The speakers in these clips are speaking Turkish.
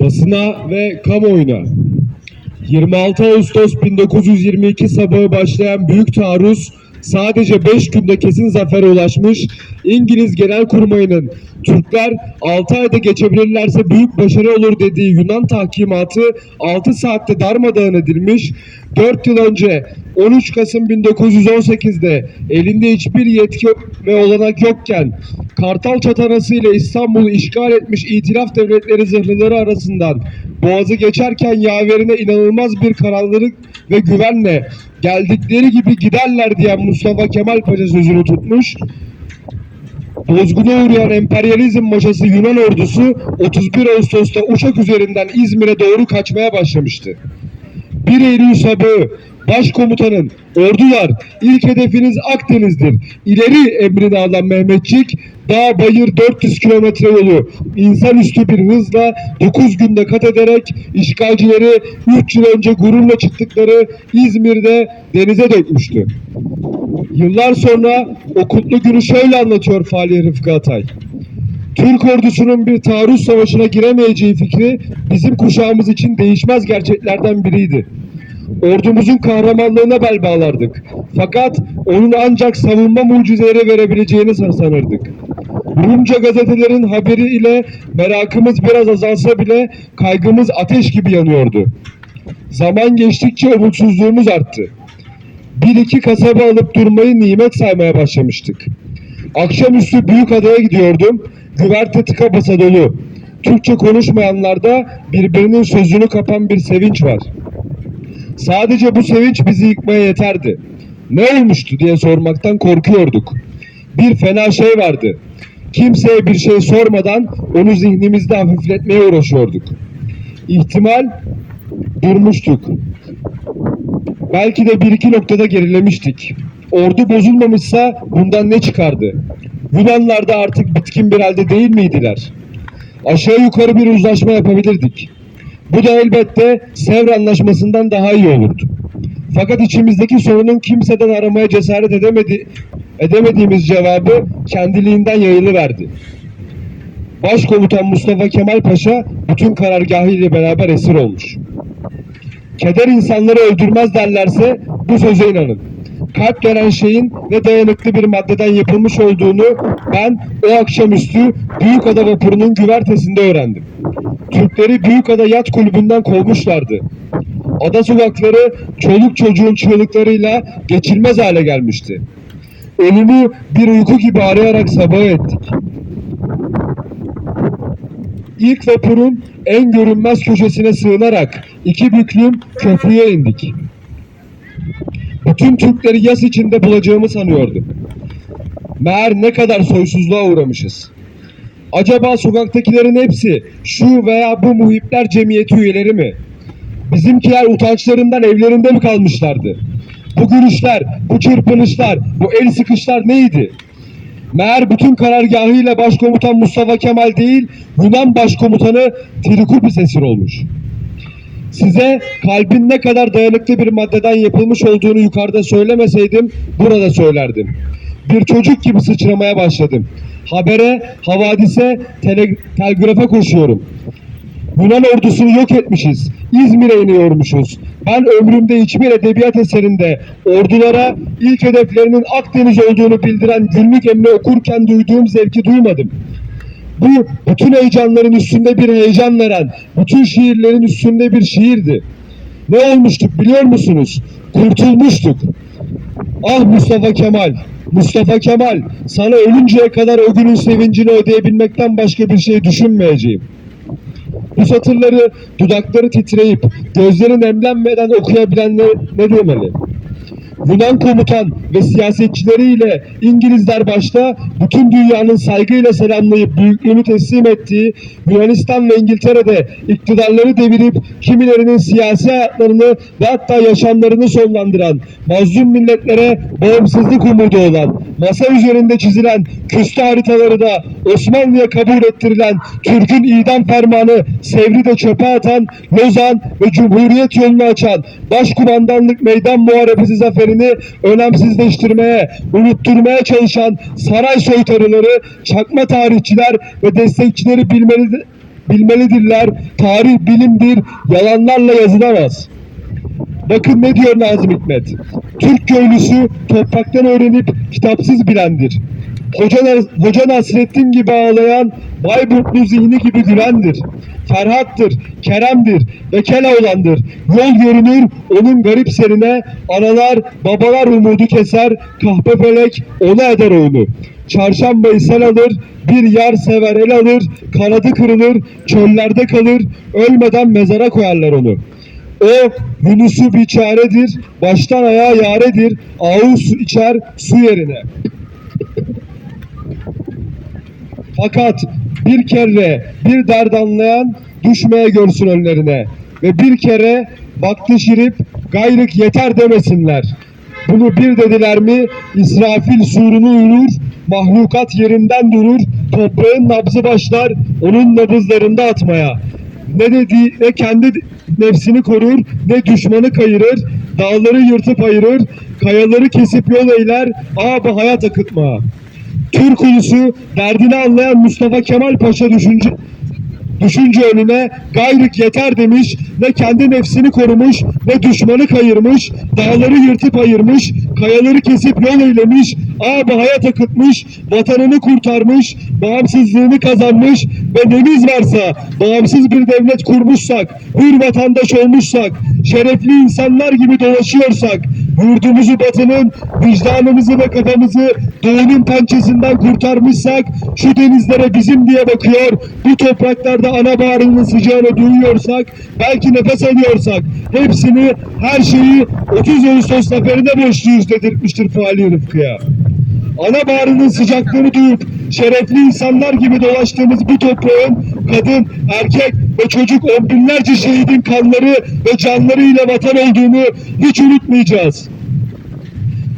basına ve kamuoyuna 26 Ağustos 1922 sabahı başlayan büyük taarruz sadece 5 günde kesin zafere ulaşmış. İngiliz Genelkurmayı'nın Türkler 6 ayda geçebilirlerse büyük başarı olur dediği Yunan tahkimatı 6 saatte darmadağın edilmiş. 4 yıl önce 13 Kasım 1918'de elinde hiçbir yetki ve olanak yokken Kartal Çatanası ile İstanbul'u işgal etmiş itilaf devletleri zırhlıları arasından Boğaz'ı geçerken yaverine inanılmaz bir kararlılık ve güvenle geldikleri gibi giderler diyen Mustafa Kemal Paşa sözünü tutmuş. Bozguna uğrayan emperyalizm maşası Yunan ordusu 31 Ağustos'ta uçak üzerinden İzmir'e doğru kaçmaya başlamıştı. 1 Eylül sabahı Başkomutanın ordular ilk hedefiniz Akdeniz'dir. İleri emrini alan Mehmetçik dağ bayır 400 kilometre yolu insanüstü bir hızla 9 günde kat ederek işgalcileri 3 yıl önce gururla çıktıkları İzmir'de denize dökmüştü. Yıllar sonra o kutlu günü şöyle anlatıyor Fahri Rıfkı Atay. Türk ordusunun bir taarruz savaşına giremeyeceği fikri bizim kuşağımız için değişmez gerçeklerden biriydi. Ordumuzun kahramanlığına bel bağlardık. Fakat onun ancak savunma mucizeleri verebileceğini sanırdık. Rumca gazetelerin haberi ile merakımız biraz azalsa bile kaygımız ateş gibi yanıyordu. Zaman geçtikçe umutsuzluğumuz arttı. Bir iki kasaba alıp durmayı nimet saymaya başlamıştık. Akşamüstü büyük adaya gidiyordum. Güverte tıka basa dolu. Türkçe konuşmayanlarda birbirinin sözünü kapan bir sevinç var. Sadece bu sevinç bizi yıkmaya yeterdi. Ne olmuştu diye sormaktan korkuyorduk. Bir fena şey vardı. Kimseye bir şey sormadan onu zihnimizde hafifletmeye uğraşıyorduk. İhtimal durmuştuk. Belki de bir iki noktada gerilemiştik. Ordu bozulmamışsa bundan ne çıkardı? Yunanlar da artık bitkin bir halde değil miydiler? Aşağı yukarı bir uzlaşma yapabilirdik. Bu da elbette Sevr Anlaşması'ndan daha iyi olurdu. Fakat içimizdeki sorunun kimseden aramaya cesaret edemedi, edemediğimiz cevabı kendiliğinden yayılıverdi. Başkomutan Mustafa Kemal Paşa bütün karargahıyla beraber esir olmuş. Keder insanları öldürmez derlerse bu söze inanın. Kalp denen şeyin ne dayanıklı bir maddeden yapılmış olduğunu ben o akşamüstü Büyükada vapurunun güvertesinde öğrendim. Türkleri Büyükada Yat Kulübü'nden kovmuşlardı. Ada sokakları çoluk çocuğun çığlıklarıyla geçilmez hale gelmişti. Ölümü bir uyku gibi arayarak sabah ettik. İlk vapurun en görünmez köşesine sığınarak iki büklüm köprüye indik. Bütün Türkleri yas içinde bulacağımı sanıyordum. Meğer ne kadar soysuzluğa uğramışız. Acaba sokaktakilerin hepsi şu veya bu muhipler cemiyeti üyeleri mi? Bizimkiler utançlarından evlerinde mi kalmışlardı? Bu gülüşler, bu çırpınışlar, bu el sıkışlar neydi? Meğer bütün karargahıyla başkomutan Mustafa Kemal değil, Yunan başkomutanı Trikupis esir olmuş. Size kalbin ne kadar dayanıklı bir maddeden yapılmış olduğunu yukarıda söylemeseydim, burada söylerdim. Bir çocuk gibi sıçramaya başladım. Habere, havadise, tele, telgrafa koşuyorum. Yunan ordusunu yok etmişiz. İzmir'e iniyormuşuz. Ben ömrümde hiçbir edebiyat eserinde ordulara ilk hedeflerinin Akdeniz olduğunu bildiren günlük emri okurken duyduğum zevki duymadım. Bu bütün heyecanların üstünde bir heyecan veren, bütün şiirlerin üstünde bir şiirdi. Ne olmuştuk biliyor musunuz? Kurtulmuştuk. Ah Mustafa Kemal, Mustafa Kemal, sana ölünceye kadar o günün sevincini ödeyebilmekten başka bir şey düşünmeyeceğim. Bu satırları dudakları titreyip gözleri nemlenmeden okuyabilenler ne demeli? Yunan komutan ve siyasetçileriyle İngilizler başta bütün dünyanın saygıyla selamlayıp büyüklüğünü teslim ettiği Yunanistan ve İngiltere'de iktidarları devirip kimilerinin siyasi hayatlarını ve hatta yaşamlarını sonlandıran mazlum milletlere bağımsızlık umudu olan masa üzerinde çizilen küstü haritaları da Osmanlı'ya kabul ettirilen Türk'ün idam fermanı Sevri'de çöpe atan Lozan ve Cumhuriyet yolunu açan Başkumandanlık Meydan Muharebesi zaferini önemsizleştirmeye, unutturmaya çalışan saray soytarıları, çakma tarihçiler ve destekçileri bilmeli, bilmelidirler. Tarih bilimdir, yalanlarla yazılamaz. Bakın ne diyor Nazım Hikmet. Türk köylüsü topraktan öğrenip kitapsız bilendir. Hoca, Hoca Nasrettin gibi ağlayan Bayburtlu zihni gibi gülendir. Ferhat'tır, Kerem'dir ve Keloğlan'dır. Yol görünür onun garip serine, analar babalar umudu keser, kahpefelek ona eder oğlu. Çarşambayı sel alır, bir yar sever el alır, kanadı kırılır, çöllerde kalır, ölmeden mezara koyarlar onu. O Yunus'u bir çaredir, baştan ayağa yaredir, ağız su içer su yerine. Fakat bir kere bir dert anlayan düşmeye görsün önlerine. Ve bir kere baktı şirip gayrık yeter demesinler. Bunu bir dediler mi İsrafil surunu uyurur, mahlukat yerinden durur, toprağın nabzı başlar onun nabızlarında atmaya. Ne dedi ne kendi nefsini korur, ne düşmanı kayırır, dağları yırtıp ayırır, kayaları kesip yol eyler, abi hayat akıtma. Türk ulusu derdini anlayan Mustafa Kemal Paşa düşünce düşünce önüne gayrık yeter demiş ne kendi nefsini korumuş ne düşmanı kayırmış dağları yırtıp ayırmış kayaları kesip yol eylemiş abi hayat akıtmış vatanını kurtarmış bağımsızlığını kazanmış ve nemiz varsa bağımsız bir devlet kurmuşsak hür vatandaş olmuşsak şerefli insanlar gibi dolaşıyorsak yurdumuzu batının vicdanımızı ve kafamızı doğunun pençesinden kurtarmışsak şu denizlere bizim diye bakıyor bu topraklarda ana bağrının sıcağını duyuyorsak belki nefes alıyorsak hepsini her şeyi 30 Ağustos zaferine borçluyuz dedirtmiştir Fali Rıfkı'ya. Ana bağrının sıcaklığını duyup şerefli insanlar gibi dolaştığımız bu toprağın kadın, erkek ve çocuk on binlerce şehidin kanları ve canlarıyla vatan olduğunu hiç unutmayacağız.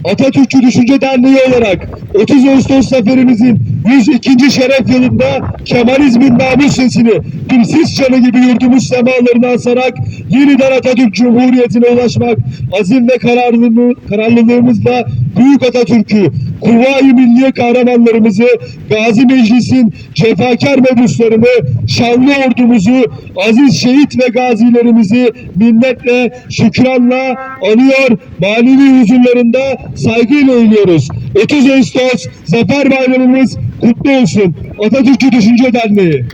Atatürkçü Düşünce Derneği olarak 30 Ağustos zaferimizin 102. şeref yılında Kemalizmin namus sesini bir sis çanı gibi yurdumuz semalarına asarak yeniden Atatürk Cumhuriyeti'ne ulaşmak azim ve kararlılığı, kararlılığımızla Büyük Atatürk'ü, Kuvayi Milliye kahramanlarımızı, Gazi Meclis'in cefakar mebuslarını, şanlı ordumuzu, aziz şehit ve gazilerimizi minnetle, şükranla anıyor, manevi huzurlarında saygıyla eğiliyoruz. 30 Ağustos Zafer Bayramımız kutlu olsun. Atatürkçü Düşünce Derneği.